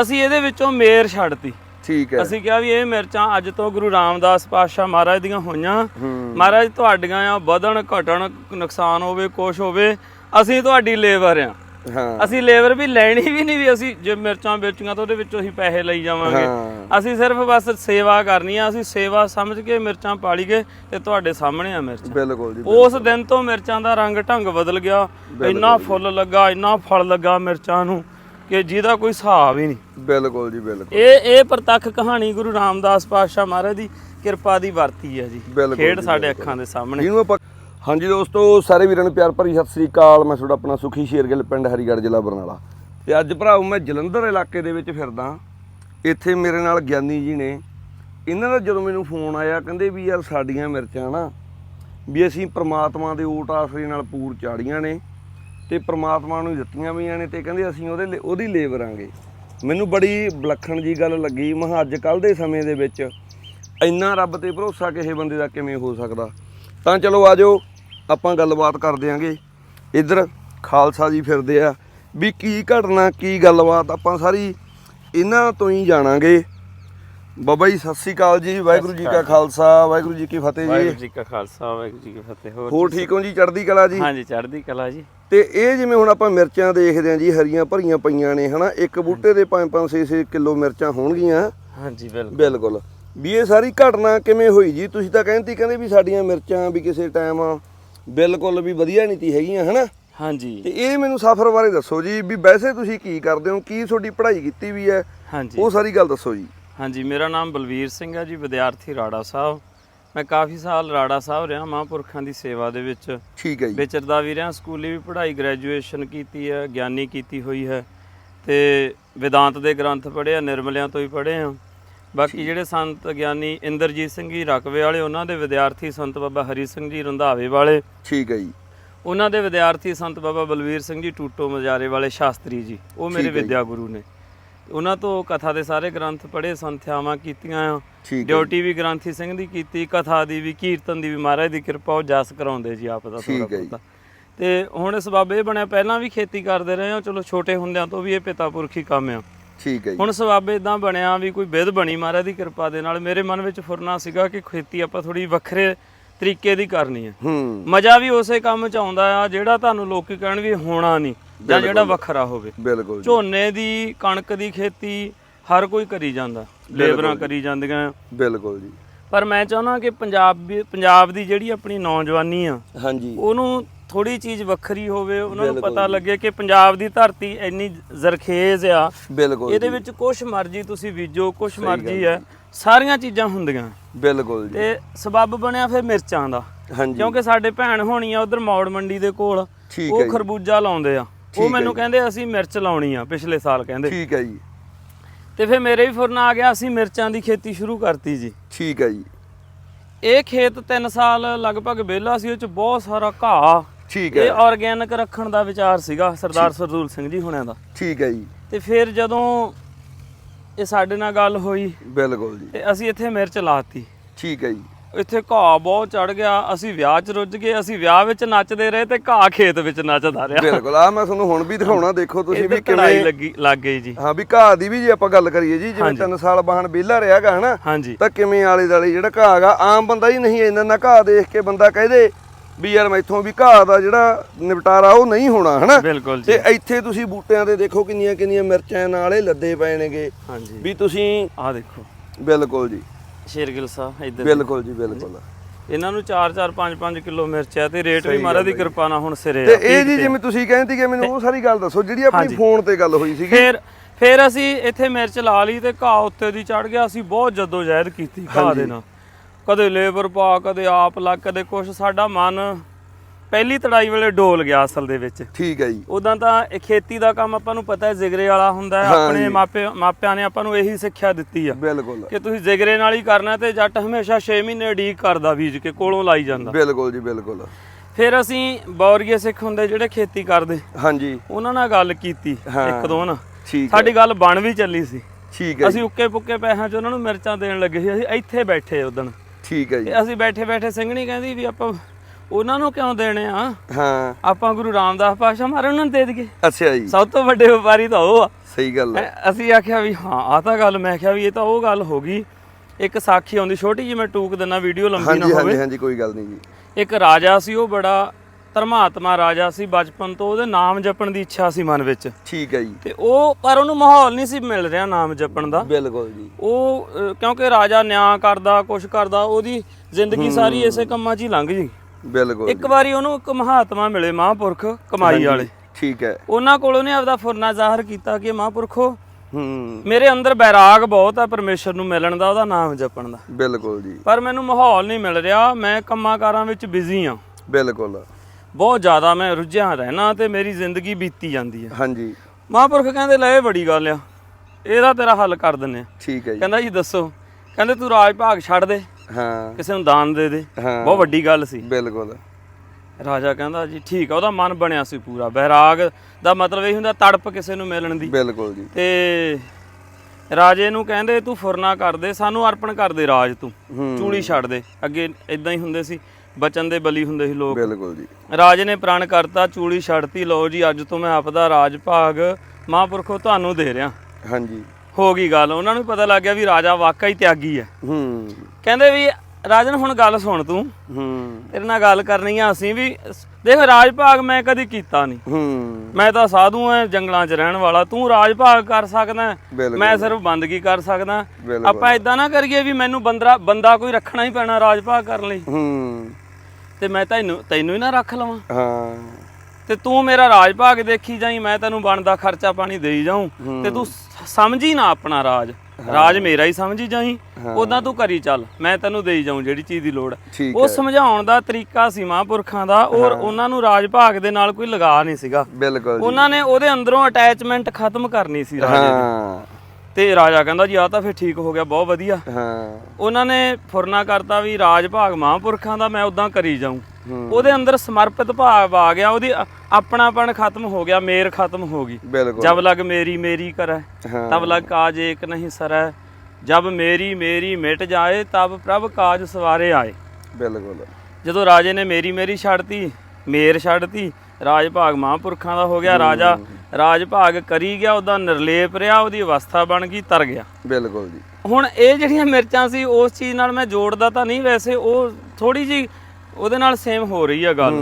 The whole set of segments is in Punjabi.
ਅਸੀਂ ਇਹਦੇ ਵਿੱਚੋਂ ਮੇਰ ਛੱਡਤੀ। ਠੀਕ ਹੈ। ਅਸੀਂ ਕਿਹਾ ਵੀ ਇਹ ਮਿਰਚਾਂ ਅੱਜ ਤੋਂ ਗੁਰੂ ਰਾਮਦਾਸ ਪਾਤਸ਼ਾਹ ਮਹਾਰਾਜ ਦੀਆਂ ਹੋਈਆਂ। ਮਹਾਰਾਜ ਤੁਹਾਡੀਆਂ ਆ ਵਧਣ ਘਟਣ ਨੁਕਸਾਨ ਹੋਵੇ ਕੁਛ ਹੋਵੇ ਅਸੀਂ ਤੁਹਾਡੀ ਲੇਬਰ ਆ। ਹਾਂ। ਅਸੀਂ ਲੇਬਰ ਵੀ ਲੈਣੀ ਵੀ ਨਹੀਂ ਵੀ ਅਸੀਂ ਜੇ ਮਿਰਚਾਂ ਵੇਚੀਆਂ ਤਾਂ ਉਹਦੇ ਵਿੱਚੋਂ ਅਸੀਂ ਪੈਸੇ ਲਈ ਜਾਵਾਂਗੇ। ਅਸੀਂ ਸਿਰਫ ਬਸ ਸੇਵਾ ਕਰਨੀ ਆ ਅਸੀਂ ਸੇਵਾ ਸਮਝ ਕੇ ਮਿਰਚਾਂ ਪਾਲੀ ਗਏ ਤੇ ਤੁਹਾਡੇ ਸਾਹਮਣੇ ਆ ਮਿਰਚਾਂ। ਬਿਲਕੁਲ ਜੀ ਉਸ ਦਿਨ ਤੋਂ ਮਿਰਚਾਂ ਦਾ ਰੰਗ ਢੰਗ ਬਦਲ ਗਿਆ। ਇੰਨਾ ਫੁੱਲ ਲੱਗਾ ਇੰਨਾ ਫਲ ਲੱਗਾ ਮਿਰਚਾਂ ਨੂੰ। ਕਿ ਜਿਹਦਾ ਕੋਈ ਹਿਸਾਬ ਹੀ ਨਹੀਂ। ਬਿਲਕੁਲ ਜੀ ਬਿਲਕੁਲ। ਇਹ ਇਹ ਪ੍ਰਤੱਖ ਕਹਾਣੀ ਗੁਰੂ ਰਾਮਦਾਸ ਪਾਤਸ਼ਾਹ ਮਹਾਰਾਜ ਦੀ ਕਿਰਪਾ ਦੀ ਵਰਤੀ ਹੈ ਜੀ। ਬਿਲਕੁਲ ਖੇਡ ਜੀ, ਸਾਡੇ ਅੱਖਾਂ ਦੇ ਸਾਹਮਣੇ। ਜਿਹਨੂੰ ਆਪਾਂ ਹਾਂਜੀ ਦੋਸਤੋ ਸਾਰੇ ਵੀਰਾਂ ਨੂੰ ਪਿਆਰ ਭਰੀ ਸਤਿ ਸ੍ਰੀ ਅਕਾਲ। ਮੈਂ ਤੁਹਾਡਾ ਆਪਣਾ ਸੁਖੀ ਸ਼ੇਰਗਿੱਲ ਪਿੰਡ ਹਰੀਗੜ੍ਹ ਜ਼ਿਲ੍ਹਾ ਬਰਨਾਲਾ। ਤੇ ਅੱਜ ਭਰਾਓ ਮੈਂ ਜਲੰਧਰ ਇਲਾਕੇ ਦੇ ਵਿੱਚ ਫਿਰਦਾ ਇੱਥੇ ਮੇਰੇ ਨਾਲ ਗਿਆਨੀ ਜੀ ਨੇ। ਇਹਨਾਂ ਦਾ ਜਦੋਂ ਮੈਨੂੰ ਫੋਨ ਆਇਆ ਕਹਿੰਦੇ ਵੀ ਯਾਰ ਸਾਡੀਆਂ ਮਿਰਚਾਂ ਨਾ ਵੀ ਅਸੀਂ ਪ੍ਰਮਾਤਮਾ ਦੇ ਓਟ ਆਸਰੇ ਨਾਲ ਪੂਰ ਚਾੜੀਆਂ ਨੇ। ਤੇ ਪ੍ਰਮਾਤਮਾ ਨੂੰ ਦਿੱਤੀਆਂ ਵੀਆਂ ਨੇ ਤੇ ਕਹਿੰਦੇ ਅਸੀਂ ਉਹਦੇ ਉਹਦੀ ਲੇਬਰਾਂਗੇ ਮੈਨੂੰ ਬੜੀ ਵਿਲੱਖਣ ਜੀ ਗੱਲ ਲੱਗੀ। ਮੈਂ ਕਿਹਾ ਅੱਜ ਕੱਲ ਦੇ ਸਮੇਂ ਦੇ ਵਿੱਚ ਇੰਨਾ ਰੱਬ ਤੇ ਭਰੋਸਾ ਕਿਸੇ ਬੰਦੇ ਦਾ ਕਿਵੇਂ ਹੋ ਸਕਦਾ? ਤਾਂ ਚਲੋ ਆਜੋ ਆਪਾਂ ਗੱਲਬਾਤ ਕਰ ਦਿਆਂਗੇ ਇੱਧਰ ਖਾਲਸਾ ਜੀ ਫਿਰਦੇ ਆ ਵੀ ਕੀ ਘਟਨਾ ਕੀ ਗੱਲਬਾਤ ਆਪਾਂ ਸਾਰੀ ਇਹਨਾਂ ਤੋਂ ਹੀ ਜਾਣਾਂਗੇ। ਬਾਬਾ ਜੀ ਸਤਿ ਸ੍ਰੀ ਅਕਾਲ ਜੀ। ਵਾਹਿਗੁਰੂ ਜੀ ਕਾ ਖਾਲਸਾ ਵਾਹਿਗੁਰੂ ਜੀ ਕੀ ਫਤਿਹ ਵਾਹਿਗੁਰੂ ਜੀ ਜੀ ਕਾ ਖਾਲਸਾ ਵਾਹਿਗੁਰੂ ਜੀ ਕੀ ਫਤਿਹ। ਹੋਰ ਹੋਰ ਠੀਕ ਹੋ ਜੀ? ਚੜ੍ਹਦੀ ਕਲਾ ਜੀ? ਹਾਂਜੀ ਚੜ੍ਹਦੀ ਕਲਾ ਜੀ। ਤੇ ਇਹ ਜਿਵੇਂ ਹੁਣ ਆਪਾਂ ਮਿਰਚਾਂ ਦੇਖਦੇ ਆਂ ਜੀ ਹਰੀਆਂ ਭਰੀਆਂ ਪਈਆਂ ਨੇ ਹਨਾ? ਇੱਕ ਬੂਟੇ ਦੇ 5-5 6-6 ਕਿਲੋ ਮਿਰਚਾਂ ਹੋਣਗੀਆਂ। ਹਾਂਜੀ ਬਿਲਕੁਲ। ਬਿਲਕੁਲ। ਵੀ ਇਹ ਸਾਰੀ ਘਟਨਾ ਕਿਵੇਂ ਹੋਈ ਜੀ? ਤੁਸੀਂ ਤਾਂ ਕਹਿੰਦੇ ਕਹਿੰਦੇ ਵੀ ਸਾਡੀਆਂ ਮਿਰਚਾਂ ਵੀ ਕਿਸੇ ਟਾਈਮ ਬਿਲਕੁਲ ਵੀ ਵਧੀਆ ਨਹੀਂ ਤੀ ਹੈਗੀਆਂ ਹਨਾ? ਹਾਂਜੀ। ਤੇ ਇਹ ਮੈਨੂੰ ਸਫ਼ਰ ਬਾਰੇ ਦੱਸੋ ਜੀ ਵੀ ਵੈਸੇ ਤੁਸੀਂ ਕੀ ਕਰਦੇ ਹੋ? ਕੀ ਤੁਹਾਡੀ ਪੜ੍ਹਾਈ ਕੀਤੀ ਵੀ ਹੈ? ਹਾਂਜੀ। ਉਹ ਸਾਰੀ ਗੱਲ ਦੱਸੋ ਜੀ। ਹਾਂਜੀ ਮੇਰਾ ਨਾਮ ਬਲਵੀਰ ਸਿੰਘ ਹੈ ਜੀ ਵਿਦਿਆਰਥੀ ਰਾੜਾ ਸਾਹਿਬ। ਮੈਂ ਕਾਫੀ ਸਾਲ ਰਾੜਾ ਸਾਹਿਬ ਰਿਹਾ ਮਹਾਂਪੁਰਖਾਂ ਦੀ ਸੇਵਾ ਦੇ ਵਿੱਚ। ਠੀਕ ਹੈ ਜੀ। ਵਿਚਰਦਾ ਵੀ ਰਿਹਾ ਸਕੂਲੀ ਵੀ ਪੜ੍ਹਾਈ ਗ੍ਰੈਜੂਏਸ਼ਨ ਕੀਤੀ ਹੈ ਗਿਆਨੀ ਕੀਤੀ ਹੋਈ ਹੈ। ਤੇ ਵਿਦਾਂਤ ਦੇ ਗ੍ਰੰਥ ਪੜ੍ਹੇ ਆ ਨਿਰਮਲਿਆਂ ਤੋਂ ਹੀ ਪੜ੍ਹੇ ਆ। ਬਾਕੀ ਜਿਹੜੇ ਸੰਤ ਗਿਆਨੀ ਇੰਦਰਜੀਤ ਸਿੰਘ ਜੀ ਰਕਵੇ ਵਾਲੇ ਉਹਨਾਂ ਦੇ ਵਿਦਿਆਰਥੀ ਸੰਤ ਬਾਬਾ ਹਰੀ ਸਿੰਘ ਜੀ ਰੰਧਾਵੇ ਵਾਲੇ। ਠੀਕ ਹੈ ਜੀ। ਉਹਨਾਂ ਦੇ ਵਿਦਿਆਰਥੀ ਸੰਤ ਬਾਬਾ ਬਲਵੀਰ ਸਿੰਘ ਜੀ ਟੂਟੋ ਮਜਾਰੇ ਵਾਲੇ ਸ਼ਾਸਤਰੀ ਜੀ। ਉਹ ਮੇਰੇ। ਵਿਦਿਆ ਗੁਰੂ ਨੇ। ਉਹਨਾਂ ਤੋਂ ਕਥਾ ਦੇ ਸਾਰੇ ਗ੍ਰੰਥ ਪੜ੍ਹੇ ਸੰਥਿਆਵਾਂ ਕੀਤੀਆਂ ਆ। ਠੀਕ ਹੈ ਡਿਊਟੀ ਵੀ ਗ੍ਰੰਥੀ ਸਿੰਘ ਦੀ ਕੀਤੀ ਕਥਾ ਦੀ ਵੀ ਕੀਰਤਨ ਦੀ ਵੀ। ਮਹਾਰਾਜ ਦੀ ਕਿਰਪਾ ਉਹ ਜਸ ਕਰਾਉਂਦੇ ਜੀ ਆਪ ਦਾ ਠੀਕ ਥੋੜਾ ਜੀ। ਬਹੁਤਾ ਤੇ ਹੁਣ ਇਸ ਬਾਬੇ ਬਣਿਆ ਪਹਿਲਾਂ ਵੀ ਖੇਤੀ ਕਰਦੇ ਰਹੇ ਹਾਂ ਚਲੋ ਛੋਟੇ ਹੁੰਦਿਆਂ ਤੋਂ ਵੀ ਇਹ ਪਿਤਾ ਪੁਰਖੀ ਕੰਮ ਆ। ਠੀਕ ਹੈ ਜੀ। ਹੁਣ ਸਵਾਬੇ ਇਦਾਂ ਬਣਿਆ ਵੀ ਕੋਈ ਵਿਧ ਬਣੀ ਮਹਾਰਾਜ ਦੀ ਕਿਰਪਾ ਦੇ ਨਾਲ। ਮੇਰੇ ਮਨ ਵਿੱਚ ਫੁਰਨਾ ਸੀਗਾ ਕਿ ਖੇਤੀ ਆਪਾਂ ਥੋੜੀ ਵੱਖਰੇ ਤਰੀਕੇ ਦੀ ਕਰਨੀ ਹੈ। ਹੂੰ। ਮਜ਼ਾ ਵੀ ਉਸੇ ਕੰਮ ਚ ਆਉਂਦਾ ਆ ਜਿਹੜਾ ਤੁਹਾਨੂੰ ਲੋਕੀ ਕਹਿਣ ਵੀ ਹੋਣਾ ਨਹੀਂ। ਜਾਂ ਜਿਹੜਾ ਵੱਖਰਾ ਹੋਵੇ। ਬਿਲਕੁਲ ਜੀ। ਝੋਨੇ ਦੀ ਕਣਕ ਦੀ ਖੇਤੀ ਹਰ ਕੋਈ ਕਰੀ ਜਾਂਦਾ। ਲੇਬਰਾਂ ਕਰੀ ਜਾਂਦੀਆਂ। ਬਿਲਕੁਲ ਜੀ। ਪਰ ਮੈਂ ਚਾਹੁੰਦਾ ਕਿ ਪੰਜਾਬ ਵੀ- ਪੰਜਾਬ ਦੀ ਜਿਹੜੀ ਆਪਣੀ ਨੌਜਵਾਨੀ ਆ ਹਾਂਜੀ। ਉਹਨੂੰ ਥੋੜੀ ਚੀਜ਼ ਵੱਖਰੀ ਹੋਵੇ ਉਹਨਾਂ ਨੂੰ ਪਤਾ ਲੱਗੇ ਕਿ ਪੰਜਾਬ ਦੀ ਧਰਤੀ ਇੰਨੀ ਜ਼ਰਖੇਜ਼ ਆ। ਬਿਲਕੁਲ ਇਹਦੇ ਵਿੱਚ ਕੁਛ ਮਰਜ਼ੀ ਤੁਸੀਂ ਬੀਜੋ ਕੁਛ ਮਰਜ਼ੀ ਹੈ। ਸਾਰੀਆਂ ਚੀਜ਼ਾਂ ਹੁੰਦੀਆਂ। ਬਿਲਕੁਲ ਜੀ। ਤੇ ਸਬੱਬ ਬਣਿਆ ਫਿਰ ਮਿਰਚਾਂ ਦਾ। ਹਾਂਜੀ। ਕਿਉਂਕਿ ਸਾਡੇ ਭੈਣ ਹੋਣੀ ਆ ਉਧਰ ਮੌੜ ਮੰਡੀ ਦੇ ਕੋਲ। ਠੀਕ ਹੈ ਉਹ ਜੀ। ਖਰਬੂਜਾ ਲਾਉਂਦੇ ਆ। ਉਹ ਮੈਨੂੰ। ਕਹਿੰਦੇ ਅਸੀਂ ਮਿਰਚ ਲਾਉਣੀ ਆ ਪਿਛਲੇ ਸਾਲ ਕਹਿੰਦੇ। ਠੀਕ ਹੈ ਜੀ। ਤੇ ਫਿਰ ਮੇਰੇ ਵੀ ਫੁਰਨਾ ਆ ਗਿਆ ਅਸੀਂ ਮਿਰਚਾਂ ਦੀ ਖੇਤੀ ਸ਼ੁਰੂ ਕਰਤੀ ਜੀ। ਠੀਕ ਹੈ ਜੀ। ਇਹ ਖੇਤ 3 ਸਾਲ ਲਗਭਗ ਵਿਹਲਾ ਸੀ ਉਹ ਚ ਬਹੁਤ ਸਾਰਾ ਘਾਹ। ਠੀਕ ਇਹ ਹੈ ਆਰਗੈਨਿਕ ਰੱਖਣ ਦਾ ਵਿਚਾਰ ਸੀਗਾ ਸਰਦਾਰ ਸਰਦੂਲ ਸਿੰਘ ਜੀ ਹੁਣਿਆਂ ਦਾ। ਠੀਕ ਹੈ ਜੀ। ਤੇ ਫਿਰ ਜਦੋਂ ਇਹ ਸਾਡੇ ਨਾਲ ਗੱਲ ਹੋਈ ਬਿਲਕੁਲ ਜੀ। ਤੇ ਅਸੀਂ ਇੱਥੇ ਮਿਰਚ ਲਾਤੀ। ਠੀਕ ਹੈ ਜੀ। ਇੱਥੇ ਘਾਹ ਬਹੁਤ ਚੜ ਗਿਆ ਅਸੀਂ ਵਿਆਹ 'ਚ ਰੁੱਝ ਗਏ ਅਸੀਂ ਵਿਆਹ ਵਿੱਚ ਨੱਚਦੇ ਰਹੇ ਤੇ ਘਾਹ ਖੇਤ ਵਿੱਚ ਨੱਚਦਾ ਰਿਹਾ। ਬਿਲਕੁਲ ਆ ਮੈਂ ਤੁਹਾਨੂੰ ਹੁਣ ਵੀ ਦਿਖਾਉਣਾ ਦੇਖੋ ਤੁਸੀਂ ਵੀ ਕਿਵੇਂ ਲੱਗੀ ਲੱਗ ਗਈ ਜੀ। ਹਾਂ ਵੀ ਘਾਹ ਦੀ ਵੀ ਜੇ ਆਪਾਂ ਗੱਲ ਕਰੀਏ ਜੀ ਜਿਵੇਂ ਹਾਂਜੀ। 3 ਸਾਲ ਬਾਹਣ ਵਿਹਲਾ ਰਿਹਾਗਾ ਹਨਾ ਤਾਂ ਕਿਵੇਂ ਆਲੇ ਦਾਲੇ ਜਿਹੜਾ ਘਾਹ ਹੈਗਾ ਆਮ ਬੰਦਾ ਹੀ ਨਹੀਂ ਇੰਨਾ ਨਾ ਘਾਹ ਦੇਖ ਕੇ ਬੰਦਾ ਕਹਦੇ ਵੀ ਯਾਰ ਮੈਥੋਂ ਵੀ ਘਾਹ ਦਾ ਜਿਹੜਾ ਨਿਪਟਾਰਾ ਉਹ ਨਹੀਂ ਹੋਣਾ ਹਨਾ। ਤੇ ਇੱਥੇ ਤੁਸੀਂ ਬੂਟਿਆਂ ਤੇ ਦੇਖੋ ਕਿੰਨੀਆਂ ਕਿੰਨੀਆਂ ਮਿਰਚਾਂ ਨਾਲ ਲੱਦੇ ਪਏ ਨੇਗੇ। ਹਾਂਜੀ। ਵੀ ਤੁਸੀਂ ਆਹ ਦੇਖੋ। ਬਿਲਕੁਲ ਜੀ। ਸ਼ੇਰਗਿਲ ਸਾਹਿਬ ਇੱਧਰ ਬਿਲਕੁਲ ਜੀ ਬਿਲਕੁਲ। ਇਹਨਾਂ ਨੂੰ 4-4 5-5 ਕਿਲੋ ਮਿਰਚ ਹੈ ਤੇ ਰੇਟ ਵੀ ਮਹਾਰਾਜ ਦੀ ਕਿਰਪਾ ਨਾਲ ਹੁਣ ਸਿਰੇ ਤੇ ਇਹ ਜੀ ਜਿਵੇਂ ਤੁਸੀਂ ਕਹਿੰਦੇ ਕਿ ਮੈਨੂੰ ਉਹ ਸਾਰੀ ਗੱਲ ਦੱਸੋ ਜਿਹੜੀ ਆਪਣੀ। ਫੋਨ ਤੇ ਗੱਲ ਹੋਈ ਸੀਗੀ। ਫਿਰ ਫਿਰ ਅਸੀਂ ਇੱਥੇ ਮਿਰਚ ਲਾ ਲਈ ਤੇ ਘਾਹ ਉੱਤੇ ਦੀ ਚੜ ਗਿਆ। ਅਸੀਂ ਬਹੁਤ ਜਦੋਜਹਿਦ ਕੀਤੀ ਘਾਹ ਦੇ ਨਾਲ। ਕਦੇ ਲੇਬਰ ਪਾ ਕਦੇ ਆਪ ਲੱਗ ਕਦੇ ਕੁਛ। ਸਾਡਾ ਮਨ ਪਹਿਲੀ ਤੜਾਈ ਵੇਲੇ ਡੋਲ ਗਿਆ ਅਸਲ ਦੇ ਵਿੱਚ। ਠੀਕ ਹੈ ਜੀ। ਉਦਾਂ ਤਾਂ ਇਹ ਖੇਤੀ ਦਾ ਕੰਮ ਆਪਾਂ ਨੂੰ ਪਤਾ ਹੈ ਜਿਗਰੇ ਵਾਲਾ ਹੁੰਦਾ ਹੈ। ਆਪਣੇ। ਮਾਪੇ ਮਾਪਿਆਂ ਨੇ ਆਪਾਂ ਨੂੰ ਇਹੀ ਸਿੱਖਿਆ ਦਿੱਤੀ ਆ ਬਿਲਕੁਲ। ਕਿ ਤੁਸੀਂ ਜਿਗਰੇ ਨਾਲ ਹੀ ਕਰਨਾ ਤੇ ਜੱਟ ਹਮੇਸ਼ਾ 6 ਮਹੀਨੇ ਉਡੀਕ ਕਰਦਾ ਬੀਜ ਕੇ ਕੋਲੋਂ ਲਾਈ ਜਾਂਦਾ। ਬਿਲਕੁਲ ਜੀ ਬਿਲਕੁਲ। ਫਿਰ ਅਸੀਂ ਬੌਰੀਏ ਸਿੱਖ ਹੁੰਦੇ ਜਿਹੜੇ ਖੇਤੀ ਕਰਦੇ ਹਾਂਜੀ। ਉਹਨਾਂ ਨਾਲ ਗੱਲ ਕੀਤੀ। ਇੱਕ ਦੋ ਨਾ। ਸਾਡੀ ਗੱਲ ਬਣ ਵੀ ਚੱਲੀ ਸੀ। ਠੀਕ ਹੈ ਅਸੀਂ ਉੱਕੇ ਪੁੱਕੇ ਪੈਸਿਆਂ 'ਚ ਉਹਨਾਂ ਨੂੰ ਮਿਰਚਾਂ ਦੇਣ ਲੱਗੇ ਸੀ। ਅਸੀਂ ਇੱਥੇ ਬੈਠੇ ਉਦਣ। ਠੀਕ ਹੈ ਜੀ। ਅਸੀਂ ਬੈਠੇ ਬੈਠੇ ਸਿੰਘਣੀ ਕਹਿੰਦੀ ਵੀ ਆਪਾਂ ਉਹਨਾਂ ਨੂੰ ਕਿਉਂ ਦੇਣੇ ਆ? ਹਾਂ। ਆਪਾਂ ਗੁਰੂ ਰਾਮਦਾਸ ਪਾਸ਼ਾ ਮਾਰੇ ਉਹਨਾਂ ਨੂੰ ਦੇ ਦਈਏ। ਅੱਛਾ ਜੀ। ਸਭ ਤੋਂ ਵੱਡੇ ਵਪਾਰੀ ਤਾਂ ਉਹ ਆ। ਸਹੀ ਗੱਲ ਹੈ ਅਸੀਂ ਆਖਿਆ ਵੀ ਹਾਂ ਆ ਤਾਂ ਗੱਲ ਮੈਂ ਆਖਿਆ ਵੀ ਇਹ ਤਾਂ ਉਹ ਗੱਲ ਹੋ ਗਈ। ਇੱਕ ਸਾਖੀ ਆਉਂਦੀ ਛੋਟੀ ਜਿਹੀ ਮੈਂ ਟੂਕ ਦਿੰਦਾ ਵੀਡੀਓ ਲੰਬੀ ਨਾ ਹਾਂਜੀ ਹਾਂਜੀ ਹੋਵੇ। ਹਾਂਜੀ ਕੋਈ ਗੱਲ ਨਹੀਂ ਜੀ। ਇੱਕ ਰਾਜਾ ਸੀ ਉਹ ਬੜਾ ਧਰਮਾਤਮਾ ਰਾਜਾ ਸੀ ਬਚਪਨ ਤੋਂ ਉਹਦੇ ਨਾਮ ਜਪਣ ਦੀ ਇੱਛਾ ਸੀ ਮਨ ਵਿੱਚ। ਠੀਕ ਹੈ ਜੀ। ਤੇ ਉਹ ਪਰ ਉਹਨੂੰ ਮਾਹੌਲ ਨਹੀਂ ਸੀ ਮਿਲ ਰਿਹਾ ਨਾਮ ਜਪਣ ਦਾ। ਬਿਲਕੁਲ ਜੀ। ਉਹ ਕਿਉਂਕਿ ਰਾਜਾ ਨਿਆਂ ਕਰਦਾ ਕੁਛ ਕਰਦਾ ਉਹਦੀ ਜ਼ਿੰਦਗੀ ਸਾਰੀ ਇਸੇ ਕੰਮਾਂ 'ਚ ਹੀ ਲੰਘ ਗਈ। ਬਿਲਕੁਲ ਇੱਕ ਵਾਰੀ ਉਹਨੂੰ ਇੱਕ ਮਹਾਤਮਾ ਮਿਲੇ ਮਹਾਂਪੁਰਖ ਕਮਾਈ ਵਾਲੇ। ਠੀਕ ਹੈ। ਉਹਨਾਂ ਕੋਲ ਉਹਨੇ ਆਪਦਾ ਫੁਰਨਾ ਜ਼ਾਹਰ ਕੀਤਾ ਕਿ ਮਹਾਂਪੁਰਖੋ ਹੂੰ। ਮੇਰੇ ਅੰਦਰ ਬੈਰਾਗ ਬਹੁਤ ਆ ਪਰਮੇਸ਼ਰ ਨੂੰ ਮਿਲਣ ਦਾ ਉਹਦਾ ਨਾਮ ਜਪਣ ਦਾ। ਬਿਲਕੁਲ ਜੀ। ਪਰ ਮੈਨੂੰ ਮਾਹੌਲ ਨਹੀਂ ਮਿਲ ਰਿਹਾ ਮੈਂ ਕੰਮਾਂ ਕਾਰਾਂ ਵਿੱਚ ਬਿਜ਼ੀ ਆ ਬਿਲਕੁਲ। ਬਹੁਤ ਜ਼ਿਆਦਾ ਮੈਂ ਰੁੱਝਿਆ ਰਹਿਣਾ ਤੇ ਮੇਰੀ ਜ਼ਿੰਦਗੀ ਬੀਤੀ ਜਾਂਦੀ ਹੈ। ਹਾਂਜੀ। ਮਹਾਂਪੁਰਖ ਕਹਿੰਦੇ ਲੈ ਇਹ ਬੜੀ ਗੱਲ ਆ ਇਹਦਾ ਤੇਰਾ ਹੱਲ ਕਰ ਦਿੰਨੇ ਆ। ਠੀਕ ਹੈ ਜੀ। ਕਹਿੰਦਾ ਜੀ ਦੱਸੋ। ਕਹਿੰਦੇ ਤੂੰ ਰਾਜ ਭਾਗ ਛੱਡ ਦੇ। ਹਾਂ। ਕਿਸੇ ਨੂੰ ਦਾਨ ਦੇ ਦੇ। ਹਾਂ। ਬਹੁਤ ਵੱਡੀ ਗੱਲ ਸੀ। ਬਿਲਕੁਲ। ਰਾਜਾ ਕਹਿੰਦਾ ਜੀ ਠੀਕ ਆ ਉਹਦਾ ਮਨ ਬਣਿਆ ਸੀ ਪੂਰਾ। ਬੈਰਾਗ ਦਾ ਮਤਲਬ ਇਹ ਹੁੰਦਾ ਤੜਪ ਕਿਸੇ ਨੂੰ ਮਿਲਣ ਦੀ। ਬਿਲਕੁਲ ਜੀ। ਤੇ ਰਾਜੇ ਨੂੰ ਕਹਿੰਦੇ ਤੂੰ ਫੁਰਨਾ ਕਰ ਦੇ ਸਾਨੂੰ ਅਰਪਣ ਕਰ ਦੇ ਰਾਜ ਤੂੰ। ਹੂੰ। ਚੂੜੀ ਛੱਡ ਦੇ। ਅੱਗੇ ਇਦਾਂ ਹੀ ਹੁੰਦੇ ਸੀ ਬਚਨ ਦੇ ਬਲੀ ਹੁੰਦੇ ਸੀ ਲੋਕ। ਬਿਲਕੁਲ ਜੀ। ਰਾਜੇ ਨੇ ਪ੍ਰਣ ਕਰਤਾ ਚੂੜੀ ਛੱਡਤੀ ਲਓ ਜੀ ਅੱਜ ਤੋਂ ਮੈਂ ਆਪਦਾ ਰਾਜ ਭਾਗ ਮਹਾਂਪੁਰਖੋ ਤੁਹਾਨੂੰ ਦੇ ਰਿਹਾ। ਹਾਂਜੀ। ਹੋ ਗਈ ਗੱਲ। ਉਹਨਾਂ ਨੂੰ ਪਤਾ ਲੱਗ ਗਿਆ ਵੀ ਰਾਜਾ ਵਾਕਈ ਤਿਆਗੀ ਹੈ। ਹੂੰ। ਕਹਿੰਦੇ ਵੀ ਰਾਜਨ ਹੁਣ ਗੱਲ ਸੁਣ ਤੂੰ। ਹੂੰ। ਤੇਰੇ ਨਾਲ ਗੱਲ ਕਰਨੀ ਆ ਅਸੀਂ ਵੀ। ਦੇਖ ਰਾਜ ਭਾਗ ਮੈਂ ਕਦੀ ਕੀਤਾ ਨਹੀਂ। ਹੂੰ। ਮੈਂ ਤਾਂ ਸਾਧੂ ਐ ਜੰਗਲਾਂ 'ਚ ਰਹਿਣ ਵਾਲਾ। ਤੂੰ ਰਾਜ ਭਾਗ ਕਰ ਸਕਦਾ ਹੈ। ਬਿਲਕੁਲ। ਮੈਂ ਸਿਰਫ ਬੰਦਗੀ ਕਰ ਸਕਦਾ ਬਿਲਕੁਲ। ਆਪਾਂ ਇਦਾਂ ਨਾ ਕਰੀਏ ਵੀ ਮੈਨੂੰ ਬੰਦਾ ਬੰਦਾ ਕੋਈ ਰੱਖਣਾ ਹੀ ਪੈਣਾ ਰਾਜ ਭਾਗ ਕਰਨ ਲਈ। ਹੂੰ। ਤੇ ਮੈਂ ਤੈਨੂੰ ਤੈਨੂੰ ਹੀ ਨਾ ਰੱਖ ਲਵਾਂ। ਹਾਂ। ਤੇ ਤੂੰ ਮੇਰਾ ਰਾਜ ਭਾਗ ਦੇਖੀ ਜਾਈ ਮੈਂ ਤੈਨੂੰ ਬਣਦਾ ਖਰਚਾ ਪਾਣੀ ਦੇਈ ਜਾਉਂ ਤੇ ਤੂੰ ਸਮਝੀ ਨਾ ਆਪਣਾ ਰਾਜ। ਰਾਜ ਮੇਰਾ ਹੀ ਸਮਝੀ ਜਾਈ ਉਦਾਂ ਤੂੰ ਕਰੀ ਚੱਲ ਮੈਂ ਤੈਨੂੰ ਦੇਈ ਜਾਉਂ ਜਿਹੜੀ ਚੀਜ਼ ਦੀ ਲੋੜ। ਉਹ ਸਮਝਾਉਣ ਦਾ ਤਰੀਕਾ ਸੀ ਮਹਾਂਪੁਰਖਾਂ ਦਾ ਔਰ ਉਹਨਾਂ ਨੂੰ ਰਾਜ ਭਾਗ ਦੇ ਨਾਲ ਕੋਈ ਲਗਾ ਨਹੀਂ ਸੀਗਾ। ਬਿਲਕੁਲ ਉਹਨਾਂ ਨੇ ਉਹਦੇ ਅੰਦਰੋਂ ਅਟੈਚਮੈਂਟ ਖਤਮ ਕਰਨੀ ਸੀ ਰਾਜੇ ਦੀ। ਤੇ ਰਾਜਾ ਕਹਿੰਦਾ ਜੀ ਆ ਤਾਂ ਫਿਰ ਠੀਕ ਹੋ ਗਿਆ ਬਹੁਤ ਵਧੀਆ। ਹਾਂ। ਉਹਨਾਂ ਨੇ ਫੁਰਨਾ ਕਰਤਾ ਵੀ ਰਾਜ ਭਾਗ ਮਹਾਂਪੁਰਖਾਂ ਦਾ ਮੈਂ ਉਦਾਂ ਕਰੀ ਜਾਉਂ। ਉਹਦੇ ਅੰਦਰ ਸਮਰਪਿਤ ਭਾਵ ਆ ਗਿਆ ਉਹਦੀ ਆਪਣਾਪਣ ਖਤਮ ਹੋ ਗਿਆ ਮੇਰ ਖਤਮ ਹੋ ਗਈ। ਜਬ ਲਗ ਮੇਰੀ ਮੇਰੀ ਕਰੈ ਤਬ ਲਗ ਕਾਜ ਏਕ ਨਹੀਂ ਸਰੈ। ਜਬ ਮੇਰੀ ਮੇਰੀ ਮਿਟ ਜਾਏ ਤਬ ਪ੍ਰਭ ਕਾਜ ਸਵਾਰੇ ਆਏ। ਬਿਲਕੁਲ। ਜਦੋਂ ਰਾਜੇ ਨੇ ਮੇਰੀ ਮੇਰੀ ਛੱਡਤੀ ਮੇਰ ਛੱਡਤੀ ਰਾਜ ਭਾਗ ਮਹਾਂਪੁਰਖਾਂ ਦਾ ਹੋ ਗਿਆ। ਰਾਜਾ ਰਾਜ ਭਾਗ ਕਰੀ ਗਿਆ ਉਹਦਾ ਨਿਰਲੇਪ ਰਿਹਾ ਉਹਦੀ ਅਵਸਥਾ ਬਣ ਗਈ ਤਰ ਗਿਆ। ਬਿਲਕੁਲ ਜੀ। ਹੁਣ ਇਹ ਜਿਹੜੀਆਂ ਮਿਰਚਾਂ ਸੀ ਉਸ ਚੀਜ਼ ਨਾਲ ਮੈਂ ਜੋੜਦਾ ਤਾਂ ਨਹੀਂ ਵੈਸੇ ਉਹ ਥੋੜੀ ਜੀ ਉਹਦੇ ਨਾਲ ਸੇਮ ਹੋ ਰਹੀ ਆ ਗੱਲ।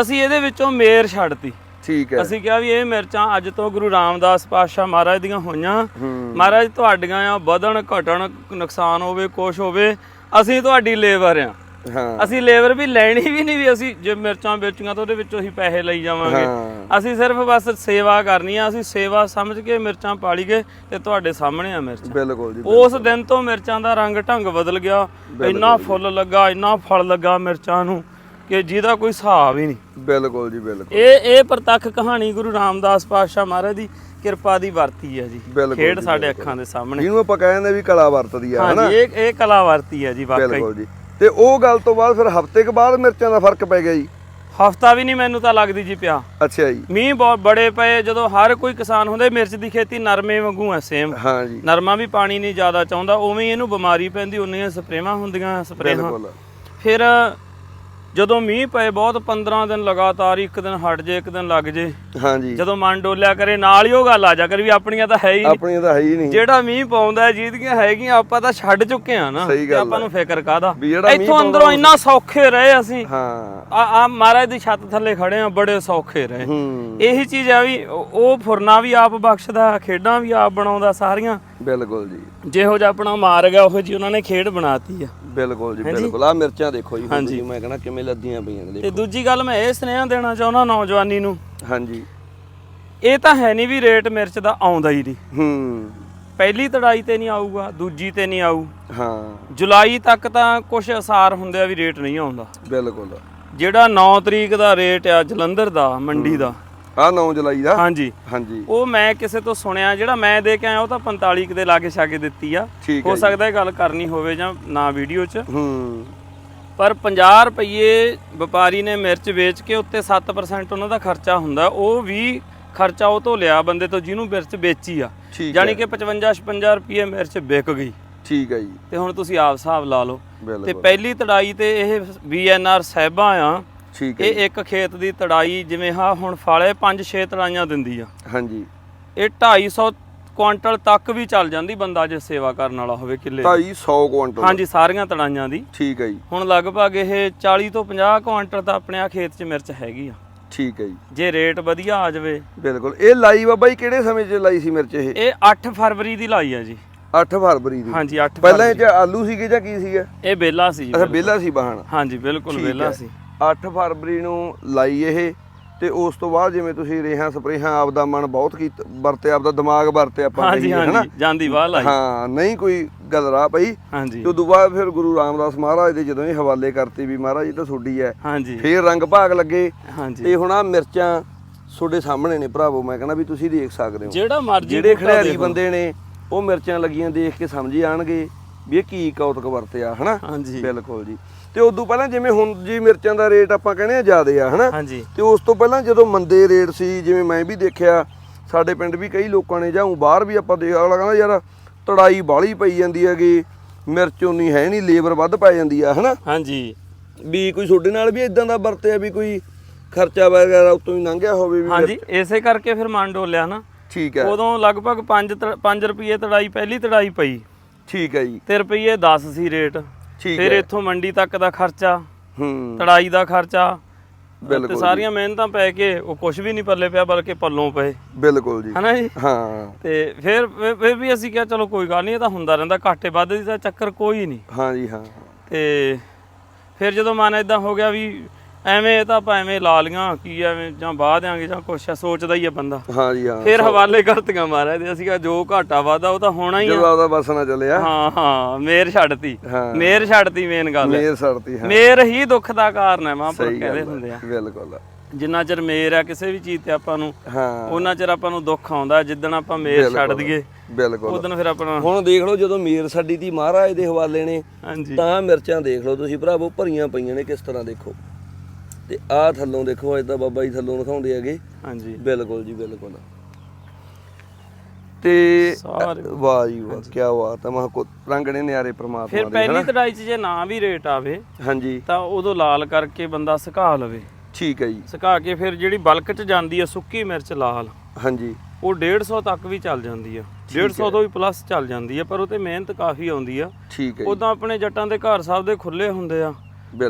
ਅਸੀਂ ਇਹਦੇ ਵਿੱਚੋਂ ਮੇਰ ਛੱਡਤੀ। ਠੀਕ ਹੈ। ਅਸੀਂ ਕਿਹਾ ਵੀ ਇਹ ਮਿਰਚਾਂ ਅੱਜ ਤੋਂ ਗੁਰੂ ਰਾਮਦਾਸ ਪਾਤਸ਼ਾਹ ਮਹਾਰਾਜ ਦੀਆਂ ਹੋਈਆਂ। ਮਹਾਰਾਜ ਤੁਹਾਡੀਆਂ ਆ ਵਧਣ ਘਟਣ ਨੁਕਸਾਨ ਹੋਵੇ ਕੁਛ ਹੋਵੇ ਅਸੀਂ ਤੁਹਾਡੀ ਲੇਬਰ ਆ। ਹਾਂ। ਅਸੀਂ ਲੇਬਰ ਵੀ ਲੈਣੀ ਵੀ ਨਹੀਂ ਵੀ ਅਸੀਂ ਜੇ ਮਿਰਚਾਂ ਵੇਚੀਆਂ ਤਾਂ ਉਹਦੇ ਵਿੱਚੋਂ ਹੀ ਪੈਸੇ ਲਈ ਜਾਵਾਂਗੇ। ਹਾਂ। ਅਸੀਂ ਸਿਰਫ ਬਸ ਸੇਵਾ ਕਰਨੀ ਆ ਅਸੀਂ ਸੇਵਾ ਸਮਝ ਕੇ ਮਿਰਚਾਂ ਪਾਲੀ ਗਏ ਤੇ ਤੁਹਾਡੇ ਸਾਹਮਣੇ ਆ ਮਿਰਚ। ਬਿਲਕੁਲ ਜੀ ਉਸ ਦਿਨ ਤੋਂ ਮਿਰਚਾਂ ਦਾ ਰੰਗ ਢੰਗ ਬਦਲ ਗਿਆ। ਇੰਨਾ ਫੁੱਲ ਲੱਗਾ ਇੰਨਾ ਫਲ ਲੱਗਾ ਮਿਰਚਾਂ ਨੂੰ ਕਿ ਜਿਹਦਾ ਕੋਈ ਹਿਸਾਬ ਹੀ ਨਹੀਂ। ਬਿਲਕੁਲ ਜੀ ਬਿਲਕੁਲ। ਇਹ ਇਹ ਪ੍ਰਤੱਖ ਕਹਾਣੀ ਗੁਰੂ ਰਾਮਦਾਸ ਪਾਤਸ਼ਾਹ ਮਹਾਰਾਜ ਦੀ ਕਿਰਪਾ ਦੀ ਵਰਤੀ ਹੈ ਜੀ। ਬਿਲਕੁਲ ਖੇਡ ਸਾਡੇ ਅੱਖਾਂ ਦੇ ਸਾਹਮਣੇ। ਜਿਹਨੂੰ ਆਪਾਂ ਕਹਿੰਦੇ ਵੀ ਕਲਾ ਵਰਤਦੀ ਆ ਹਨਾ? ਹਾਂਜੀ ਇਹ ਇਹ ਕਲਾ ਵਰਤੀ ਹੈ ਜੀ ਵਾਕਈ। ਬਿਲਕੁਲ ਜੀ। ਤੇ ਉਹ ਗੱਲ ਤੋਂ ਬਾਅਦ ਫਿਰ ਹਫ਼ਤੇ ਕੁ ਬਾਅਦ ਮਿਰਚਾਂ ਦਾ ਫ਼ਰਕ ਪੈ ਗਿਆ ਜੀ। ਹਫਤਾ ਵੀ ਨਹੀਂ ਮੈਨੂੰ ਤਾਂ ਲੱਗਦੀ ਜੀ ਪਿਆ। ਅੱਛਾ ਜੀ। ਮੀਂਹ ਬਹੁਤ ਬੜੇ ਪਏ ਜਦੋਂ ਹਰ ਕੋਈ ਕਿਸਾਨ ਹੁੰਦੇ ਮਿਰਚ ਦੀ ਖੇਤੀ ਨਰਮੇ ਵਾਂਗੂ ਹੈ ਸੇਮ ਹਾਂ ਜੀ। ਨਰਮਾ ਵੀ ਪਾਣੀ ਨਹੀਂ ਜ਼ਿਆਦਾ ਚਾਹੁੰਦਾ ਉਵੇਂ ਇਹਨੂੰ ਬਿਮਾਰੀ ਪੈਂਦੀ ਉਨੀਆਂ ਸਪਰੇਵਾਂ ਹੁੰਦੀਆਂ ਸਪਰੇਹਾਂ। ਬਿਲਕੁਲ। ਫਿਰ ਜਦੋਂ ਮੀਂਹ ਪਏ ਬਹੁਤ 15 ਦਿਨ ਲਗਾਤਾਰ ਇੱਕ ਦਿਨ ਹਟ ਜੇ ਇੱਕ ਦਿਨ ਲੱਗ ਜੇ। ਹਾਂ ਜੀ ਜਦੋਂ ਮਨ ਡੋਲਿਆ ਕਰੇ ਨਾਲ ਹੀ ਉਹ ਗੱਲ ਆ ਜਾ ਕਰ ਵੀ ਆਪਣੀਆਂ ਤਾਂ ਹੈ ਹੀ ਨਹੀਂ। ਆਪਣੀਆਂ ਤਾਂ ਹੈ ਹੀ ਨਹੀਂ। ਜਿਹੜਾ ਮੀਂਹ ਪਾਉਂਦਾ ਜਿਹਦੀਆਂ ਹੈਗੀਆਂ ਆਪਾਂ ਤਾਂ ਛੱਡ ਚੁੱਕੇ ਆ ਨਾ। ਤੇ ਆਪਾਂ ਨੂੰ ਫਿਕਰ ਕਾਦਾ ਇੱਥੋਂ ਅੰਦਰੋਂ ਇੰਨਾ ਸੌਖੇ ਰਹੇ ਅਸੀਂ। ਹਾਂ। ਆ ਆ ਮਹਾਰਾਜ ਦੀ ਛੱਤ ਥੱਲੇ ਖੜੇ ਆ ਬੜੇ ਸੌਖੇ ਰਹੇ। ਇਹੀ ਚੀਜ਼ ਆ ਵੀ ਉਹ ਫੁਰਨਾ ਵੀ ਆਪ ਬਖਸ਼ਦਾ ਖੇਡਾਂ ਵੀ ਆਪ ਬਣਾਉਂਦਾ ਸਾਰੀਆਂ। ਬਿਲਕੁਲ ਜੀ। ਜਿਹੋ ਜਿਹਾ ਆਪਣਾ ਮਾਰ ਗਿਆ ਉਹੋ ਜੀ ਉਹਨਾਂ ਨੇ ਖੇਡ ਬਣਾਤੀ ਆ। ਬਿਲਕੁਲ ਜੀ ਬਿਲਕੁਲ। ਆ ਮਿਰਚਾਂ ਦੇਖੋ ਜੀ ਹਾਂਜੀ। ਮੈਂ ਕਹਿੰਦਾ ਕਿਵੇਂ ਲੱਦੀਆਂ ਪਈਆਂ ਨੇ ਤੇ ਦੇਖੋ। ਦੂਜੀ ਗੱਲ ਮੈਂ ਇਹ ਸੁਨੇਹਾ ਦੇਣਾ ਚਾਹੁੰਦਾ ਨੌਜਵਾਨੀ ਨੂੰ। ਹਾਂਜੀ। ਇਹ ਤਾਂ ਹੈ ਨਹੀਂ ਵੀ ਰੇਟ ਮਿਰਚ ਦਾ ਆਉਂਦਾ ਹੀ ਨਹੀਂ। ਹੂੰ। ਪਹਿਲੀ ਤੜਾਈ ਤੇ ਨਹੀਂ ਆਊਗਾ ਦੂਜੀ ਤੇ ਨਹੀਂ ਆਊ। ਹਾਂ। ਜੁਲਾਈ ਤੱਕ ਤਾਂ ਕੁਝ ਅਸਾਰ ਹੁੰਦੇ ਆ ਵੀ ਰੇਟ ਨਹੀਂ ਆਉਂਦਾ। ਬਿਲਕੁਲ। ਜਿਹੜਾ 9 ਤਰੀਕ ਦਾ ਰੇਟ ਆ ਜਲੰਧਰ ਦਾ ਮੰਡੀ ਦਾ। ਆ 9 ਜੁਲਾਈ ਦਾ? ਹਾਂਜੀ। ਹਾਂਜੀ। ਉਹ ਮੈਂ ਕਿਸੇ ਤੋਂ ਸੁਣਿਆ ਜਿਹੜਾ ਮੈਂ ਦੇ ਕੇ ਆਇਆ ਉਹ ਤਾਂ 45 ਕੁ ਦੇ ਲਾਗੇ ਛਾਗੇ ਦਿੱਤੀ ਆ। ਠੀਕ ਹੈ ਹੋ ਜੀ। ਸਕਦਾ ਇਹ ਗੱਲ ਕਰਨੀ ਹੋਵੇ ਜਾਂ ਨਾ ਵੀਡੀਓ 'ਚ। ਹੂੰ। ਪਰ 50 ਰੁਪਏ ਵਪਾਰੀ ਨੇ ਮਿਰਚ ਵੇਚ ਕੇ ਉੱਤੇ 7% ਉਹਨਾਂ ਦਾ ਖਰਚਾ ਹੁੰਦਾ ਉਹ ਵੀ ਖਰਚਾ ਉਹ ਤੋਂ ਲਿਆ ਬੰਦੇ ਤੋਂ ਜਿਹਨੂੰ ਮਿਰਚ ਵੇਚੀ ਆ। ਯਾਨੀ ਕਿ 55 56 ਰੁਪਏ ਮਿਰਚ ਵਿਕ ਗਈ। ਠੀਕ ਹੈ ਜੀ। ਤੇ ਹੁਣ ਤੁਸੀਂ ਆਪ ਹਿਸਾਬ ਲਾ ਲਓ। ਤੇ ਪਹਿਲੀ ਤੜਾਈ ਤੇ ਇਹ ਵੀਐਨਆਰ ਸਾਹਿਬਾਂ ਆ। ਠੀਕ ਹੈ ਇਹ ਇੱਕ ਖੇਤ ਦੀ ਤੜਾਈ ਜਿਵੇਂ ਹਾਂ ਹੁਣ ਫਾਲੇ 5-6 ਤੜਾਈਆਂ ਦਿੰਦੀ ਆ। ਹਾਂਜੀ। ਇਹ 250 ਕੁਆਂਟਲ ਤੱਕ ਵੀ ਚੱਲ ਜਾਂਦੀ ਬੰਦਾ ਜੇ ਸੇਵਾ ਕਰਨ ਵਾਲਾ ਹੋਵੇ ਕਿੱਲੇ ਦੀ। 250 ਕੁਇੰਟਲ ਹਾਂਜੀ ਸਾਰੀਆਂ ਤੜਾਈਆਂ ਦੀ। ਠੀਕ ਹੈ ਜੀ। ਹੁਣ ਲਗਭਗ ਇਹ 40 ਤੋਂ 50 ਕੁਆਂਟਲ ਤਾਂ ਆਪਣੇ ਆ ਖੇਤ 'ਚ ਮਿਰਚ ਹੈਗੀ ਆ। ਠੀਕ ਹੈ ਜੀ। ਜੇ ਰੇਟ ਵਧੀਆ ਆ ਜਾਵੇ। ਬਿਲਕੁਲ। ਇਹ ਲਾਈ ਬਾਬਾ ਜੀ ਕਿਹੜੇ ਸਮੇਂ 'ਚ ਲਾਈ ਸੀ ਮਿਰਚ ਇਹ? ਇਹ 8 ਫਰਵਰੀ ਦੀ ਲਾਈ ਆ ਜੀ। 8 ਫਰਵਰੀ ਦੀ। ਹਾਂਜੀ 8 ਪਹਿਲਾਂ ਇਹ ਆਲੂ ਸੀਗੇ ਜਾਂ ਕੀ ਸੀਗਾ? ਇਹ ਬੇਲਾ ਸੀ ਜੀ ਅੱਛਾ ਬੇਲਾ ਸੀ ਬਾਹਣ। ਹਾਂਜੀ ਬਿਲਕੁਲ ਬੇਲਾ। ਸੀ। 8 ਫਰਵਰੀ ਨੂੰ ਲਾਈ ਇਹ। ਤੇ ਉਸ ਤੋਂ ਬਾਅਦ ਜਿਵੇਂ ਤੁਸੀਂ ਰੇਹਾਂ ਸਪਰੇਹਾਂ ਆਪਦਾ ਮਨ ਬਹੁਤ ਕੀਤਾ ਵਰਤਿਆ ਆਪਦਾ ਦਿਮਾਗ ਵਰਤਿਆ ਆਪਾਂ ਹਾਂਜੀ? ਹਾਂਜੀ ਜਾਂਦੀ ਵਾਹ ਲਾਈ ਹਾਂ ਨਹੀਂ ਕੋਈ ਗੱਲ ਰਾਹ ਪਈ। ਹਾਂਜੀ। ਤੇ ਉਦੋਂ ਬਾਅਦ ਫਿਰ ਗੁਰੂ ਰਾਮਦਾਸ ਮਹਾਰਾਜ ਦੇ ਜਦੋਂ ਇਹ ਹਵਾਲੇ ਕਰਤੇ ਵੀ ਮਹਾਰਾਜ ਜੀ ਤਾਂ ਤੁਹਾਡੀ ਹੈ ਹਾਂਜੀ। ਫੇਰ ਰੰਗ ਭਾਗ ਲੱਗੇ। ਹਾਂਜੀ। ਤੇ ਹੁਣ ਆ ਮਿਰਚਾਂ ਤੁਹਾਡੇ ਸਾਹਮਣੇ ਨੇ ਭਰਾਵੋ ਮੈਂ ਕਹਿੰਦਾ ਵੀ ਤੁਸੀਂ ਦੇਖ ਸਕਦੇ ਹੋ। ਜਿਹੜਾ ਮਰਜ਼ੀ ਜਿਹੜੇ ਖਿਡਾਰੀ। ਬੰਦੇ ਨੇ ਉਹ ਮਿਰਚਾਂ ਲੱਗੀਆਂ ਦੇਖ ਕੇ ਸਮਝ ਜਾਣਗੇ ਵੀ ਇਹ ਕੀ ਕੌਤਕ ਵਰਤਿਆ ਹਨਾ? ਬਿਲਕੁਲ ਜੀ। ਤੇ ਉਦੋਂ ਪਹਿਲਾਂ ਜਿਵੇਂ ਹੁਣ ਜੀ ਮਿਰਚਾਂ ਦਾ ਰੇਟ ਆਪਾਂ ਕਹਿੰਦੇ ਆ ਜ਼ਿਆਦੇ ਆ ਹਨਾ? ਹਾਂਜੀ। ਤੇ ਉਸ ਤੋਂ ਪਹਿਲਾਂ ਜਦੋਂ ਮੰਦੇ ਰੇਟ ਸੀ ਜਿਵੇਂ ਮੈਂ ਵੀ ਦੇਖਿਆ ਸਾਡੇ ਪਿੰਡ ਵੀ ਕਈ ਲੋਕਾਂ ਨੇ ਜਾਂ ਬਾਹਰ ਵੀ ਆਪਾਂ ਦੇਖ ਅਗਲਾ ਕਹਿੰਦਾ ਯਾਰ ਤੜਾਈ ਬਾਲੀ ਪਈ ਜਾਂਦੀ ਹੈਗੀ ਮਿਰਚ ਉਨੀ ਹੈ ਨਹੀਂ ਲੇਬਰ ਵੱਧ ਪੈ ਜਾਂਦੀ ਆ ਹਨਾ? ਹਾਂਜੀ। ਵੀ ਕੋਈ ਤੁਹਾਡੇ ਨਾਲ ਵੀ ਇਦਾਂ ਦਾ ਵਰਤਿਆ ਵੀ ਕੋਈ ਖਰਚਾ ਵਗੈਰਾ ਉਤੋਂ ਹੀ ਲੰਘਿਆ ਹੋਵੇ ਵੀ ਹਾਂਜੀ ਇਸੇ ਕਰਕੇ ਫਿਰ ਮਨ ਡੋਲਿਆ ਨਾ। ਠੀਕ ਹੈ। ਉਦੋਂ ਲਗਭਗ 5 5 ਰੁਪਏ ਤੜਾਈ ਪਹਿਲੀ ਤੜਾਈ ਪਈ। ਠੀਕ ਹੈ ਜੀ। ਤੇ ਰੁਪਏ 10 ਸੀ ਰੇਟ। ਫਿਰ ਇੱਥੋਂ ਮੰਡੀ ਤੱਕ ਦਾ ਖਰਚਾ ਹੂੰ। ਤੜਾਈ ਦਾ ਖਰਚਾ ਬਿਲਕੁਲ ਤੇ। ਸਾਰੀਆਂ ਮਿਹਨਤਾਂ ਪੈ ਕੇ ਉਹ ਕੁਝ ਵੀ ਨਹੀਂ ਪੱਲੇ ਪਿਆ ਬਲਕਿ ਪੱਲੋਂ ਪਏ। ਬਿਲਕੁਲ ਜੀ। ਹਨਾ ਜੀ? ਹਾਂ। ਤੇ ਫਿਰ ਫਿਰ- ਫਿਰ ਵੀ ਅਸੀਂ ਕਿਹਾ ਚਲੋ ਕੋਈ ਗੱਲ ਨਹੀਂ ਇਹ ਤਾਂ ਹੁੰਦਾ ਰਹਿੰਦਾ ਘਾਟੇ ਵਾਧੇ ਦੀ ਤਾਂ ਚੱਕਰ ਕੋਈ ਨਹੀਂ। ਹਾਂ ਜੀ ਹਾਂ। ਤੇ ਫਿਰ ਜਦੋਂ ਮਨ ਇਦਾਂ ਹੋ ਗਿਆ ਵੀ ਐਵੇਂ ਇਹ ਤਾਂ ਆਪਾਂ ਐਵੇਂ ਲਾ ਲੀਆਂ ਕੀ ਐਵੇਂ ਜਾਂ ਬਾਹ ਦਿਆਂਗੇ ਜਾਂ ਕੁਛ ਆ ਸੋਚਦਾ ਹੀ ਆ ਬੰਦਾ। ਹਾਂ ਜੀ ਹਾਂ ਫਿਰ ਹਵਾਲੇ ਕਰਤੀਆਂ ਮਹਾਰਾਜ ਦੇ ਅਸੀਂ ਕਿਹਾ ਜੋ ਘਾਟਾ ਵਾਧਾ ਉਹ ਤਾਂ ਹੋਣਾ ਹੀ ਜਦੋਂ ਆ ਆਪਦਾ ਬਸ ਨਾ ਚੱਲਿਆ ਹਾਂ ਹਾਂ ਮੇਰ ਛੱਡਤੀ। ਮੇਰ ਛੱਡਤੀ ਮੇਨ ਗੱਲ। ਮੇਰ ਸੜਤੀ ਹਾਂ। ਮੇਰ ਹੀ ਦੁੱਖ ਦਾ ਕਾਰਨ ਹੈ ਮਹਾਂਪੁਰਖ ਕਹਿੰਦੇ ਹੁੰਦੇ ਆ। ਬਿਲਕੁਲ ਜਿੰਨਾ ਚਿਰ ਮੇਰ ਆ ਕਿਸੇ ਵੀ ਚੀਜ਼ ਤੇ ਆਪਾਂ ਨੂੰ ਹਾਂ। ਉਹਨਾਂ ਚਿਰ ਆਪਾਂ ਨੂੰ ਦੁੱਖ ਆਉਂਦਾ ਜਿੱਦਣ ਆਪਾਂ ਮੇਰ ਛੱਡ ਦਈਏ ਬਿਲਕੁਲ ਉਦੋਂ ਫਿਰ ਆਪਣਾ ਹੁਣ ਦੇਖ ਲਓ ਜਦੋਂ ਮੇਰ ਸਾਡੀ ਦੀ ਮਹਾਰਾਜ ਦੇ ਹਵਾਲੇ ਨੇ ਤਾਂ ਮਿਰਚਾਂ ਦੇਖ ਲਓ ਤੁਸੀਂ ਭਰਾਵੋ ਭਰੀਆਂ ਪਈਆਂ ਨੇ ਕਿਸ ਤਰ੍ਹਾਂ ਦੇਖੋ। ਤੇ ਆਹ ਥੱਲੋਂ ਦੇਖੋ ਅੱਜ ਤਾਂ ਬਾਬਾ ਜੀ ਥੱਲੋਂ ਦਿਖਾਉਂਦੇ ਹੈਗੇ। ਹਾਂਜੀ। ਬਿਲਕੁਲ ਜੀ ਬਿਲਕੁਲ। ਤੇ ਸਾਰੇ ਵਾਹ ਜੀ ਵਾਹ ਕੀ ਬਾਤ ਹੈ ਮਹਾ ਕੋ ਰੰਗਣੇ ਨਿਆਰੇ ਪ੍ਰਮਾਤਮਾ ਫਿਰ ਪਹਿਲੀ ਤੜਾਈ 'ਚ ਜੇ ਨਾ ਵੀ ਰੇਟ ਆਵੇ ਹਾਂਜੀ। ਤਾਂ ਉਦੋਂ ਲਾਲ ਕਰਕੇ ਬੰਦਾ ਸੁਕਾ ਲਵੇ। ਠੀਕ ਹੈ ਜੀ। ਸੁਕਾ ਕੇ ਫਿਰ ਜਿਹੜੀ ਬਲਕ 'ਚ ਜਾਂਦੀ ਆ ਸੁੱਕੀ ਮਿਰਚ ਲਾਲ ਹਾਂਜੀ। ਉਹ 150 ਤੱਕ ਵੀ ਚੱਲ ਜਾਂਦੀ ਆ। 150 ਤੋਂ ਵੀ ਪਲੱਸ ਚੱਲ ਜਾਂਦੀ ਆ ਪਰ ਉਹ ਤੇ ਮਿਹਨਤ ਕਾਫੀ ਆਉਂਦੀ ਆ। ਠੀਕ ਹੈ ਉਦਾਂ ਆਪਣੇ ਜੱਟਾਂ ਦੇ ਘਰ ਸਭ ਦੇ ਖੁੱਲੇ ਹੁੰਦੇ ਆ।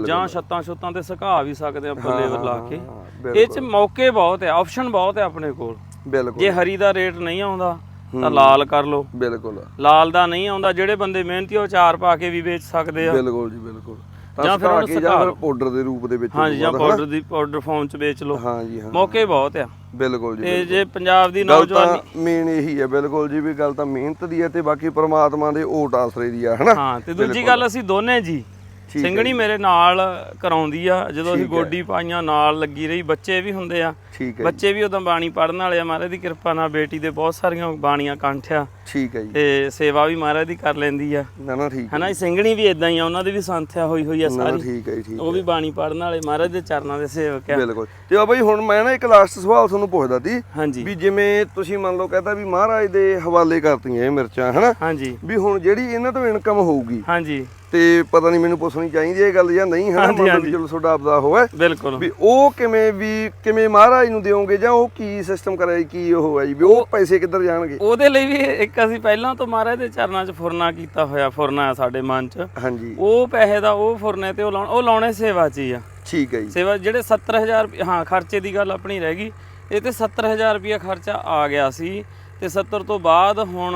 ਜਾਂ ਛੱਤਾਂ ਛੁੱਤਾਂ ਤੇ ਸੁਕਾ ਵੀ ਸਕਦੇ ਆਪਾਂ ਲੇਬਰ ਲਾ ਕੇ। ਹਾਂ, ਇਹ 'ਚ ਮੌਕੇ ਬਹੁਤ ਆ ਆਪਸ਼ਨ ਬਹੁਤ ਆ ਆਪਣੇ ਕੋਲ। ਬਿਲਕੁਲ। ਜੇ ਹਰੀ ਦਾ ਰੇਟ ਨਹੀਂ ਆਉਂਦਾ ਤਾਂ ਲਾਲ ਕਰ ਲਓ। ਬਿਲਕੁਲ। ਲਾਲ ਦਾ ਨਹੀਂ ਆਉਂਦਾ ਜਿਹੜੇ ਬੰਦੇ ਮਿਹਨਤੀ ਉਹ ਚਾਰ ਪਾ ਕੇ ਵੀ ਵੇਚ ਸਕਦੇ ਆ। ਬਿਲਕੁਲ ਜੀ ਬਿਲਕੁਲ। ਜਾਂ ਫਿਰ ਉਹਨੂੰ ਜਾਂ ਸੁਕਾ ਫਿਰ ਲਓ। ਪਾਊਡਰ ਦੇ ਰੂਪ ਦੇ ਵਿੱਚ ਹਾਂਜੀ ਜਾਂ ਪਾਊਡਰ ਦੀ ਪਾਊਡਰ ਫਾਰਮ 'ਚ ਵੇਚ ਲਓ? ਹਾਂ ਜੀ ਹਾਂ। ਮੌਕੇ ਬਹੁਤ ਆ। ਬਿਲਕੁਲ ਜੀ ਤੇ ਜੇ ਪੰਜਾਬ ਦੀ ਨੌਜਵਾਨੀ ਮੇਨ ਇਹੀ ਹੈ ਬਿਲਕੁਲ ਜੀ ਵੀ ਗੱਲ ਤਾਂ ਮਿਹਨਤ ਦੀ ਹੈ ਤੇ ਬਾਕੀ ਪ੍ਰਮਾਤਮਾ ਦੇ ਓਟ ਆਸਰੇ ਦੀ ਆ ਹਨਾ? ਹਾਂ ਤੇ ਦੂਜੀ ਗੱਲ ਅਸੀਂ ਦੋਨੇ ਜੀ ਹੈ ਸਿੰਘਣੀ ਮੇਰੇ ਨਾਲ ਕਰਾਉਂਦੀ ਆ ਜਦੋਂ ਅਸੀਂ ਗੋਡੀ ਪਾਈਆਂ ਨਾਲ ਲੱਗੀ ਰਹੀ ਬੱਚੇ ਵੀ ਹੁੰਦੇ ਆ। ਬੱਚੇ ਵੀ ਉਦੋਂ ਬਾਣੀ ਪੜਨ ਵਾਲੇ ਆ ਮਹਾਰਾਜ ਦੀ ਕਿਰਪਾ ਨਾਲ ਬੇਟੀ ਦੇ ਬਹੁਤ ਸਾਰੀਆਂ ਬਾਣੀਆਂ ਕੰਠਿਆ ਠੀਕ ਹੈ ਜੀ। ਤੇ ਸੇਵਾ ਵੀ ਮਹਾਰਾਜ ਦੀ ਕਰ ਲੈਂਦੀ ਆ। ਨਾ ਨਾ ਠੀਕ ਹੈ ਸਿੰਘਣੀ ਵੀ ਇਦਾਂ ਹੀ ਆ ਉਹਨਾਂ ਦੀ ਵੀ ਸੰਥਿਆ ਹੋਈ ਹੋਈ ਆ ਸਾਰੀ। ਠੀਕ ਹੈ ਠੀਕ ਉਹ ਵੀ ਬਾਣੀ ਪੜਨ ਵਾਲੇ ਮਹਾਰਾਜ ਦੇ ਚਰਨਾਂ ਦੇ ਸੇਵਕ ਆ। ਬਿਲਕੁਲ। ਤੇ ਬਾਬਾ ਜੀ ਹੁਣ ਮੈਂ ਨਾ ਇੱਕ ਲਾਸਟ ਸਵਾਲ ਤੁਹਾਨੂੰ ਪੁੱਛਦਾ ਸੀ ਵੀ ਜਿਵੇਂ ਤੁਸੀਂ ਮੰਨ ਲਓ ਕਹਿੰਦਾ ਵੀ ਮਹਾਰਾਜ ਦੇ ਹਵਾਲੇ ਕਰਤੀਆਂ ਇਹ ਮਿਰਚਾਂ ਹਨਾ? ਹਾਂਜੀ। ਵੀ ਹੁਣ ਜਿਹੜੀ ਇਹਨਾਂ ਤੋਂ ਇਨਕਮ ਹੋਊਗੀ ਹਾਂਜੀ। ਤੇ ਪਤਾ ਨਹੀਂ ਮੈਨੂੰ ਪੁੱਛਣੀ ਚਾਹੀਦੀ ਇਹ ਗੱਲ ਜਾਂ ਨਹੀਂ ਹਾਂਜੀ, ਮੰਨ ਲਓ ਹਾਂਜੀ। ਚਲੋ ਤੁਹਾਡਾ ਆਪਦਾ ਹੋਵੇ ਬਿਲਕੁਲ। ਵੀ ਉਹ ਕਿਵੇਂ ਵੀ ਕਿਵੇਂ ਮਹਾਰਾਜ ਨੂੰ ਦਿਓਗੇ ਜਾਂ ਉਹ ਕੀ ਸਿਸਟਮ ਕਰਿਆ ਕੀ ਉਹ ਹੈ ਜੀ? ਵੀ ਉਹ ਪੈਸੇ ਕਿੱਧਰ ਜਾਣਗੇ? ਉਹਦੇ ਲਈ ਵੀ ਇੱਕ ਅਸੀਂ ਪਹਿਲਾਂ ਤੋਂ ਮਹਾਰਾਜ ਦੇ ਚਰਨਾਂ 'ਚ ਫੁਰਨਾ ਕੀਤਾ ਹੋਇਆ ਫੁਰਨਾ ਆ ਸਾਡੇ ਮਨ 'ਚ। ਹਾਂਜੀ। ਉਹ ਪੈਸੇ ਦਾ ਉਹ ਫੁਰਨੇ ਤੇ ਉਹ ਲਾਉਣ ਉਹ ਲਾਉਣੇ ਸੇਵਾ 'ਚ ਹੀ ਆ। ਠੀਕ ਹੈ ਜੀ। ਸੇਵਾ ਜਿਹੜੇ 70000 ਰੁਪਏ ਹਾਂ ਖਰਚੇ ਦੀ ਗੱਲ ਆਪਣੀ ਰਹਿ ਗਈ। ਇਹ ਤੇ 70000 ਰੁਪਏ ਖਰਚਾ ਆ ਗਿਆ ਸੀ ਤੇ 70 ਤੋਂ ਬਾਅਦ ਹੁਣ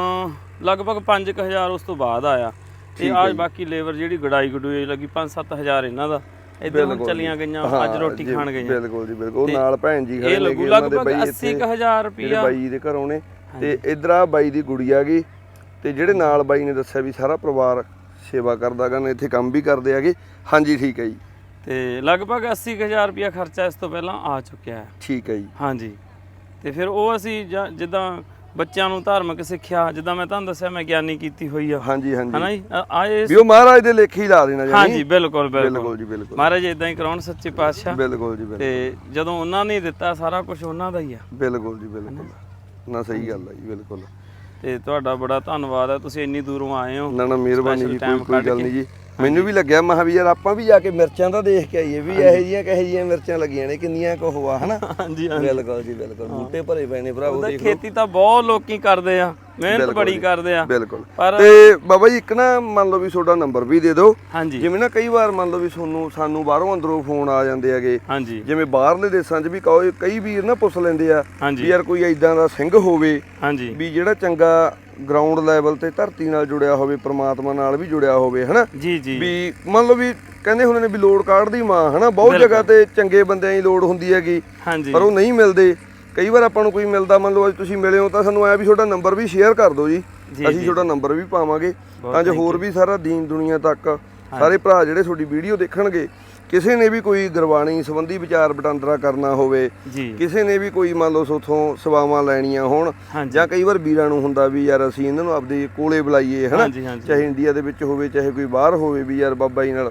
ਲਗਭਗ 5000 ਉਸ ਤੋਂ ਬਾਅਦ ਆਇਆ। ਤੇ ਅੱਜ ਬਾਕੀ ਲੇਬਰ ਜਿਹੜੀ ਗੜਾਈ ਗਡੂਈ ਲੱਗੀ 5-7000 ਇਹਨਾਂ ਦਾ। ਇਦਾਂ ਹੁਣ ਚਲੀਆਂ ਗਈਆਂ ਅੱਜ ਰੋਟੀ ਖਾਣ ਗਈਆਂ। ਬਿਲਕੁਲ ਜੀ ਬਿਲਕੁਲ। ਨਾਲ ਭੈਣ ਜੀ ਖੜੇ ਨੇ ਲੱਗੂ ਉਹਨਾਂ ਦੇ ਲਗਭਗ ਬਾਈ ਇੱਥੇ 80000 ਜਿਹੜੇ ਰੁਪਿਆ ਬਾਈ ਦੇ ਘਰੋਂ ਨੇ ਤੇ ਇਧਰ ਆ ਬਾਈ ਦੀ ਗੁੜੀਆ ਗਈ ਤੇ ਜਿਹੜੇ ਨਾਲ ਬਾਈ ਨੇ ਦੱਸਿਆ ਵੀ ਸਾਰਾ ਪਰਿਵਾਰ ਸੇਵਾ ਕਰਦਾ ਗਾ ਨੇ ਇੱਥੇ ਕੰਮ ਵੀ ਕਰਦੇ ਹੈਗੇ। ਹਾਂਜੀ ਠੀਕ ਹੈ ਜੀ। ਤੇ ਲਗਭਗ 80000 ਰੁਪਿਆ ਖਰਚਾ ਇਸ ਤੋਂ ਪਹਿਲਾਂ ਆ ਚੁੱਕਿਆ ਹੈ। ਠੀਕ ਹੈ ਜੀ। ਹਾਂਜੀ। ਤੇ ਫਿਰ ਉਹ ਅਸੀਂ ਜਿੱਦਾਂ ਬੱਚਿਆਂ ਨੂੰ ਧਾਰਮਿਕ ਸਿੱਖਿਆ ਜਿੱਦਾਂ ਮੈਂ ਤੁਹਾਨੂੰ ਦੱਸਿਆ ਮੈਂ ਗਿਆਨੀ ਕੀਤੀ ਹੋਈ ਆ। ਹਾਂਜੀ ਹਾਂਜੀ। ਹਨਾ ਜੀ? ਆ- ਆ ਇਹ ਵੀ ਉਹ ਮਹਾਰਾਜ ਦੇ ਲੇਖੇ ਹੀ ਲਾ ਦੇਣਾ ਜੀ ਹਾਂਜੀ ਬਿਲਕੁਲ ਬਿਲਕੁਲ। ਜੀ ਬਿਲਕੁਲ। ਮਹਾਰਾਜ ਇਦਾਂ ਹੀ ਕਰਾਉਣ ਸੱਚੇ ਪਾਤਸ਼ਾਹ। ਬਿਲਕੁਲ ਜੀ ਬਿਲਕੁਲ। ਤੇ ਜਦੋਂ ਉਹਨਾਂ ਨੇ ਦਿੱਤਾ ਸਾਰਾ ਕੁਝ ਉਹਨਾਂ ਦਾ ਹੀ ਆ। ਬਿਲਕੁਲ ਜੀ ਬਿਲਕੁਲ। ਨਾ ਸਹੀ ਗੱਲ ਹੈ ਜੀ ਬਿਲਕੁਲ। ਤੇ ਤੁਹਾਡਾ ਬੜਾ ਧੰਨਵਾਦ ਹੈ ਤੁਸੀਂ ਇੰਨੀ ਦੂਰੋਂ ਆਏ ਹੋ। ਨਾ ਨਾ ਮਿਹਰਬਾਨੀ ਜੀ ਕੋਈ ਗੱਲ। ਨਹੀਂ ਜੀ। ਮੈਨੂੰ ਵੀ ਲੱਗਿਆ ਮਹਾ ਵੀ ਯਾਰ ਆਪਾਂ ਵੀ ਜਾ ਕੇ ਮਿਰਚਾਂ ਦਾ ਦੇਖ ਕੇ ਆਈਏ ਵੀ ਇਹੋ ਜੀਆਂ ਕਹੇ ਜੀਆਂ ਮਿਰਚਾਂ ਲੱਗੀਆਂ ਨੇ ਕਿੰਨੀਆਂ ਕੁ ਉਹ ਆ ਹਨਾ? ਹਾਂਜੀ ਹਾਂਜੀ। ਬਿਲਕੁਲ ਜੀ ਬਿਲਕੁਲ। ਬੂਟੇ ਭਰੇ ਪਏ ਨੇ ਭਰਾਵੋ ਦੇਖ। ਖੇਤੀ ਤਾਂ ਬਹੁਤ ਲੋਕੀ ਕਰਦੇ ਆ ਮਿਹਨਤ ਬੜੀ। ਕਰਦੇ ਆ। ਬਿਲਕੁਲ। ਤੇ ਬਾਬਾ ਜੀ ਇੱਕ ਨਾ ਮੰਨ ਲਓ ਵੀ ਤੁਹਾਡਾ ਨੰਬਰ ਵੀ ਦੇ ਦਿਓ। ਜਿਵੇਂ ਨਾ ਕਈ ਵਾਰ ਮੰਨ ਲਓ ਵੀ ਤੁਹਾਨੂੰ ਸਾਨੂੰ ਬਾਹਰੋਂ ਅੰਦਰੋਂ ਫੋਨ ਆ ਜਾਂਦੇ ਹੈਗੇ। ਜਿਵੇਂ ਬਾਹਰਲੇ ਦੇਸ਼ਾਂ 'ਚ ਵੀ ਕਹੋ ਕਈ ਵੀਰ ਨਾ ਪੁੱਛ ਲੈਂਦੇ ਆ ਵੀ ਯਾਰ ਕੋਈ ਐਦਾਂ ਦਾ ਸਿੰਘ ਹੋਵੇ ਵੀ ਜਿਹੜਾ ਚੰਗਾ ਗਰਾਊਂਡ ਲੈਵਲ ਤੇ ਧਰਤੀ ਨਾਲ ਜੁੜਿਆ ਹੋਵੇ ਪ੍ਰਮਾਤਮਾ ਨਾਲ ਵੀ ਜੁੜਿਆ ਹੋਵੇ ਹਨਾ? ਜੀ ਜੀ। ਵੀ ਮੰਨ ਲਓ ਵੀ ਕਹਿੰਦੇ ਹੁੰਦੇ ਨੇ ਵੀ ਲੋੜ ਕਾਢਦੀ ਮਾਂ ਹਨਾ? ਬਹੁਤ ਜਗ੍ਹਾ ਤੇ ਚੰਗੇ ਬੰਦਿਆਂ ਦੀ ਲੋੜ ਹੁੰਦੀ ਹੈਗੀ ਪਰ ਉਹ ਨਹੀਂ ਮਿਲਦੇ। ਕਈ ਵਾਰ ਆਪਾਂ ਨੂੰ ਕੋਈ ਮਿਲਦਾ ਮੰਨ ਲਓ ਅੱਜ ਤੁਸੀਂ ਮਿਲੇ ਹੋ ਤਾਂ ਸਾਨੂੰ ਆਇਆ ਵੀ ਤੁਹਾਡਾ ਨੰਬਰ ਵੀ ਸ਼ੇਅਰ ਕਰ ਦਿਓ ਜੀ। ਅਸੀਂ ਤੁਹਾਡਾ ਨੰਬਰ ਵੀ ਪਾਵਾਂਗੇ। ਤਾਂ ਜੋ ਹੋਰ ਵੀ ਸਾਰਾ ਦੀਨ ਦੁਨੀਆ ਤੱਕ ਸਾਰੇ ਭਰਾ ਜਿਹੜੇ ਤੁਹਾਡੀ ਵੀਡੀਓ ਦੇਖਣਗੇ ਕਿਸੇ ਨੇ ਵੀ ਕੋਈ ਗੁਰਬਾਣੀ ਸੰਬੰਧੀ ਵਿਚਾਰ ਵਟਾਂਦਰਾ ਕਰਨਾ ਹੋਵੇ ਕਿਸੇ ਨੇ ਵੀ ਕੋਈ ਮੰਨ ਲਓ ਸੋਥੋਂ ਸੇਵਾਵਾਂ ਲੈਣੀਆਂ ਹੋਣ ਜਾਂ ਕਈ ਵਾਰ ਵੀਰਾਂ ਨੂੰ ਹੁੰਦਾ ਵੀ ਯਾਰ ਅਸੀਂ ਇਹਨਾਂ ਨੂੰ ਆਪਦੇ ਕੋਲੇ ਬੁਲਾਈਏ ਹਨਾ? ਚਾਹੇ ਇੰਡੀਆ ਦੇ ਵਿੱਚ ਹੋਵੇ ਚਾਹੇ ਕੋਈ ਬਾਹਰ ਹੋਵੇ ਵੀ ਯਾਰ ਬਾਬਾ ਜੀ ਨਾਲ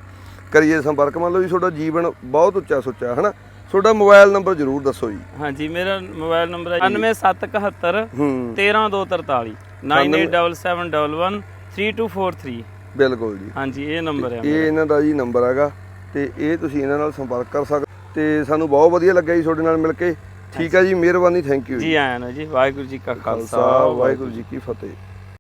ਕਰੀਏ ਸੰਪਰਕ ਮੰਨ ਲਓ ਵੀ ਤੁਹਾਡਾ ਜੀਵਨ ਬਹੁਤ ਉੱਚਾ ਸੁੱਚਾ ਹਨਾ? ਤੁਹਾਡਾ ਮੋਬਾਈਲ ਨੰਬਰ ਜ਼ਰੂਰ ਦੱਸੋ ਜੀ। ਹਾਂਜੀ ਮੇਰਾ ਮੋਬਾਈਲ ਨੰਬਰ ਹੈ 9771 ਹੂੰ। 13243 9877113243 ਬਿਲਕੁਲ ਜੀ। ਹਾਂਜੀ ਇਹ ਨੰਬਰ ਹੈ ਇਹ ਇਹਨਾਂ ਦਾ ਜੀ ਨੰਬਰ ਹੈਗਾ ਤੇ ਇਹ ਤੁਸੀਂ ਇਹਨਾਂ ਨਾਲ ਸੰਪਰਕ ਕਰ ਸਕਦੇ ਤੇ ਸਾਨੂੰ ਬਹੁਤ ਵਧੀਆ ਲੱਗਿਆ ਜੀ ਤੁਹਾਡੇ ਨਾਲ ਮਿਲ ਕੇ। ਠੀਕ ਹੈ ਜੀ ਮਿਹਰਬਾਨੀ ਥੈਂਕ ਯੂ ਜੀ। ਆਇਆਂ ਨੂੰ ਜੀ ਵਾਹਿਗੁਰੂ ਜੀ ਕਾ ਖਾਲਸਾ ਖਾਲਸਾ ਵਾਹਿਗੁਰੂ ਜੀ ਕੀ ਫਤਿਹ।